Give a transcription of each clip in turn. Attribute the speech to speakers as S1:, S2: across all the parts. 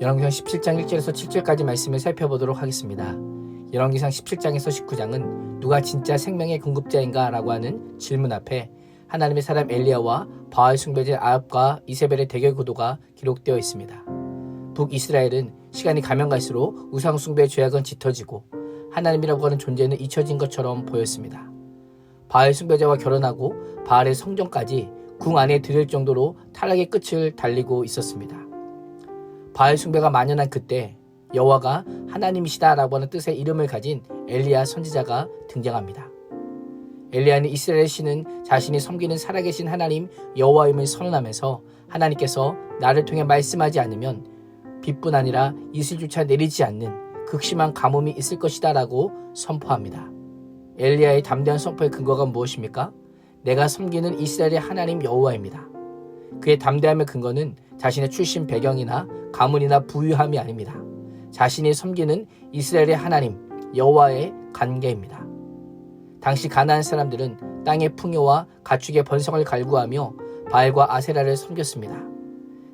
S1: 열왕기상 17장 1절에서 7절까지 말씀을 살펴보도록 하겠습니다. 열왕기상 17장에서 19장은 누가 진짜 생명의 공급자인가 라고 하는 질문 앞에 하나님의 사람 엘리야와 바알 숭배자 아합과 이세벨의 대결 구도가 기록되어 있습니다. 북이스라엘은 시간이 가면 갈수록 우상 숭배의 죄악은 짙어지고 하나님이라고 하는 존재는 잊혀진 것처럼 보였습니다. 바알 숭배자와 결혼하고 바알의 성전까지 궁 안에 들일 정도로 타락의 끝을 달리고 있었습니다. 바알 숭배가 만연한 그때 여호와가 하나님이시다라고 하는 뜻의 이름을 가진 엘리야 선지자가 등장합니다. 엘리야는 이스라엘 신은 자신이 섬기는 살아계신 하나님 여호와임을 선언하면서 하나님께서 나를 통해 말씀하지 않으면 빛뿐 아니라 이슬조차 내리지 않는 극심한 가뭄이 있을 것이다라고 선포합니다. 엘리야의 담대한 선포의 근거가 무엇입니까? 내가 섬기는 이스라엘의 하나님 여호와입니다. 그의 담대함의 근거는 자신의 출신 배경이나 가문이나 부유함이 아닙니다. 자신이 섬기는 이스라엘의 하나님 여호와의 관계입니다. 당시 가나안 사람들은 땅의 풍요와 가축의 번성을 갈구하며 바알과 아세라를 섬겼습니다.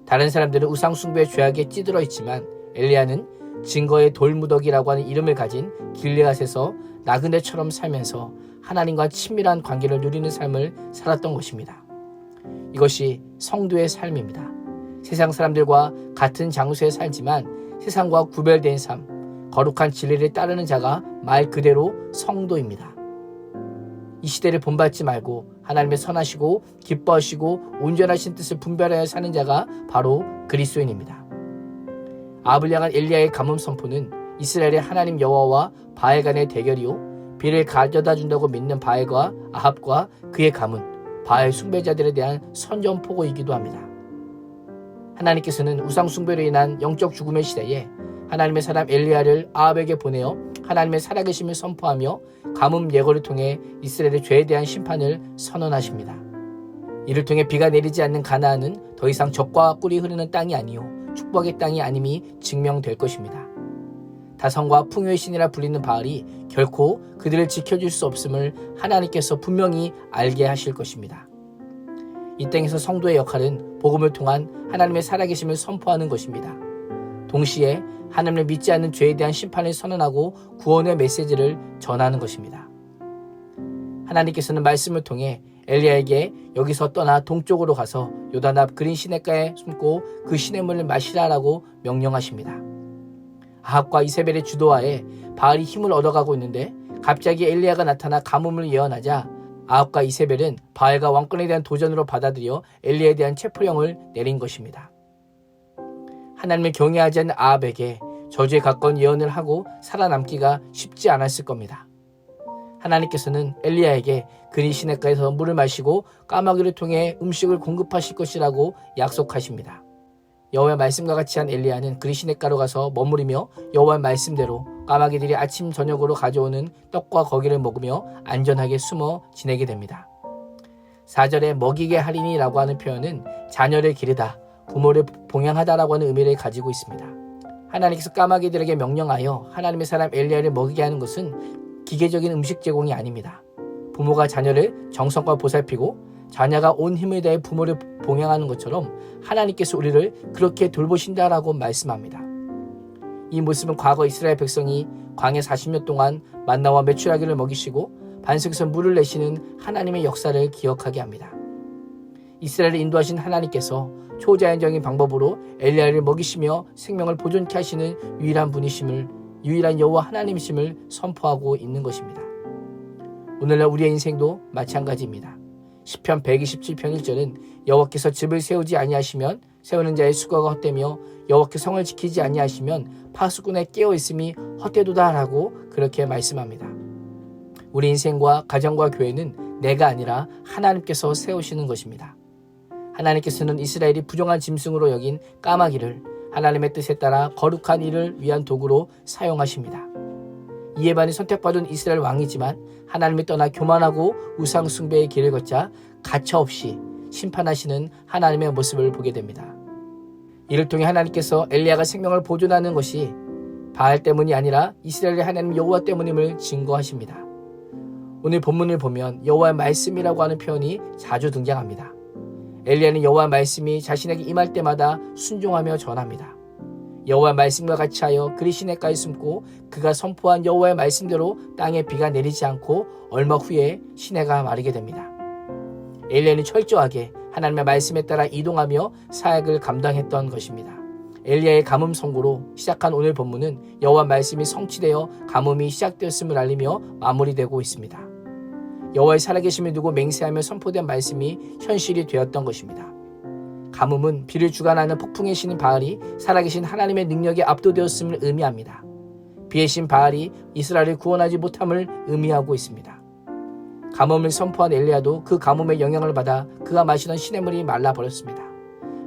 S1: 다른 사람들은 우상 숭배의 죄악에 찌들어 있지만 엘리야는 증거의 돌무더기라고 하는 이름을 가진 길르앗에서 나그네처럼 살면서 하나님과 친밀한 관계를 누리는 삶을 살았던 것입니다. 이것이 성도의 삶입니다. 세상 사람들과 같은 장소에 살지만 세상과 구별된 삶, 거룩한 진리를 따르는 자가 말 그대로 성도입니다. 이 시대를 본받지 말고 하나님의 선하시고 기뻐하시고 온전하신 뜻을 분별하여 사는 자가 바로 그리스도인입니다. 아합을 향한 엘리야의 가뭄 선포는 이스라엘의 하나님 여호와와 바알 간의 대결이요 비를 가져다 준다고 믿는 바알과 아합과 그의 가문 바알 숭배자들에 대한 선전포고이기도 합니다. 하나님께서는 우상 숭배로 인한 영적 죽음의 시대에 하나님의 사람 엘리야를 아합에게 보내어 하나님의 살아계심을 선포하며 가뭄 예고를 통해 이스라엘의 죄에 대한 심판을 선언하십니다. 이를 통해 비가 내리지 않는 가나안은 더 이상 적과 꿀이 흐르는 땅이 아니요 축복의 땅이 아님이 증명될 것입니다. 다성과 풍요의 신이라 불리는 바알이 결코 그들을 지켜줄 수 없음을 하나님께서 분명히 알게 하실 것입니다. 이 땅에서 성도의 역할은 복음을 통한 하나님의 살아계심을 선포하는 것입니다. 동시에 하나님을 믿지 않는 죄에 대한 심판을 선언하고 구원의 메시지를 전하는 것입니다. 하나님께서는 말씀을 통해 엘리야에게 여기서 떠나 동쪽으로 가서 요단 앞 그린 시냇가에 숨고 그 시냇물을 마시라라고 명령하십니다. 아합과 이세벨의 주도하에 바알이 힘을 얻어가고 있는데 갑자기 엘리야가 나타나 가뭄을 예언하자 아합과 이세벨은 바알과 왕권에 대한 도전으로 받아들여 엘리야에 대한 체포령을 내린 것입니다. 하나님을 경외하지 않는 아합에게 저주에 가까운 예언을 하고 살아남기가 쉽지 않았을 겁니다. 하나님께서는 엘리야에게 그리 시냇가에서 물을 마시고 까마귀를 통해 음식을 공급하실 것이라고 약속하십니다. 여호와의 말씀과 같이 한 엘리야는 그리 시냇가로 가서 머무르며 여호와의 말씀대로 까마귀들이 아침 저녁으로 가져오는 떡과 거기를 먹으며 안전하게 숨어 지내게 됩니다. 4절에 먹이게 하리니라고 하는 표현은 자녀를 기르다, 부모를 봉양하다라고 하는 의미를 가지고 있습니다. 하나님께서 까마귀들에게 명령하여 하나님의 사람 엘리야를 먹이게 하는 것은 기계적인 음식 제공이 아닙니다. 부모가 자녀를 정성과 보살피고 자녀가 온 힘을 다해 부모를 봉양하는 것처럼 하나님께서 우리를 그렇게 돌보신다라고 말씀합니다. 이 모습은 과거 이스라엘 백성이 광해 40년 동안 만나와 메추라기를 먹이시고 반석에서 물을 내시는 하나님의 역사를 기억하게 합니다. 이스라엘을 인도하신 하나님께서 초자연적인 방법으로 엘리야를 먹이시며 생명을 보존케 하시는 유일한 분이심을 유일한 여호와 하나님이심을 선포하고 있는 것입니다. 오늘날 우리의 인생도 마찬가지입니다. 시편 127편 1절은 여호와께서 집을 세우지 아니하시면 세우는 자의 수고가 헛되며 여호와께 성을 지키지 아니하시면 파수꾼의 깨어 있음이 헛되도다라고 그렇게 말씀합니다. 우리 인생과 가정과 교회는 내가 아니라 하나님께서 세우시는 것입니다. 하나님께서는 이스라엘이 부정한 짐승으로 여긴 까마귀를 하나님의 뜻에 따라 거룩한 일을 위한 도구로 사용하십니다. 이에 반해 선택받은 이스라엘 왕이지만 하나님을 떠나 교만하고 우상 숭배의 길을 걷자 가차없이 심판하시는 하나님의 모습을 보게 됩니다. 이를 통해 하나님께서 엘리야가 생명을 보존하는 것이 바알 때문이 아니라 이스라엘의 하나님 여호와 때문임을 증거하십니다. 오늘 본문을 보면 여호와의 말씀이라고 하는 표현이 자주 등장합니다. 엘리야는 여호와 의 말씀이 자신에게 임할 때마다 순종하며 전합니다. 여호와의 말씀과 같이 하여 그리 시내가에 숨고 그가 선포한 여호와의 말씀대로 땅에 비가 내리지 않고 얼마 후에 시내가 마르게 됩니다. 엘리야는 철저하게 하나님의 말씀에 따라 이동하며 사역을 감당했던 것입니다. 엘리야의 가뭄 선고로 시작한 오늘 본문은 여호와 말씀이 성취되어 가뭄이 시작되었음을 알리며 마무리되고 있습니다. 여호와의 살아계심을 두고 맹세하며 선포된 말씀이 현실이 되었던 것입니다. 가뭄은 비를 주관하는 폭풍의 신인 바알이 살아계신 하나님의 능력에 압도되었음을 의미합니다. 비의 신 바알이 이스라엘을 구원하지 못함을 의미하고 있습니다. 가뭄을 선포한 엘리야도 그 가뭄의 영향을 받아 그가 마시던 시냇물이 말라버렸습니다.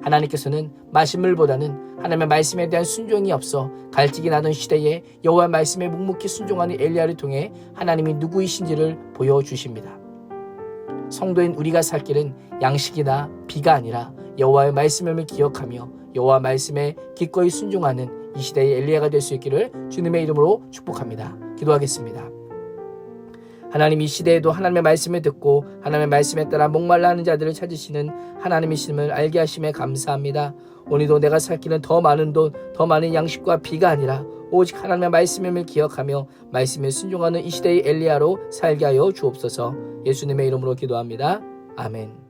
S1: 하나님께서는 마신 물보다는 하나님의 말씀에 대한 순종이 없어 갈증이 나던 시대에 여호와의 말씀에 묵묵히 순종하는 엘리야를 통해 하나님이 누구이신지를 보여주십니다. 성도인 우리가 살 길은 양식이나 비가 아니라 여호와의 말씀을 기억하며 여호와 말씀에 기꺼이 순종하는 이 시대의 엘리야가 될 수 있기를 주님의 이름으로 축복합니다. 기도하겠습니다. 하나님 이 시대에도 하나님의 말씀을 듣고 하나님의 말씀에 따라 목말라 하는 자들을 찾으시는 하나님이심을 알게 하심에 감사합니다. 오늘도 내가 살 길은 더 많은 돈, 더 많은 양식과 비가 아니라 오직 하나님의 말씀임을 기억하며 말씀에 순종하는 이 시대의 엘리야로 살게 하여 주옵소서 예수님의 이름으로 기도합니다. 아멘.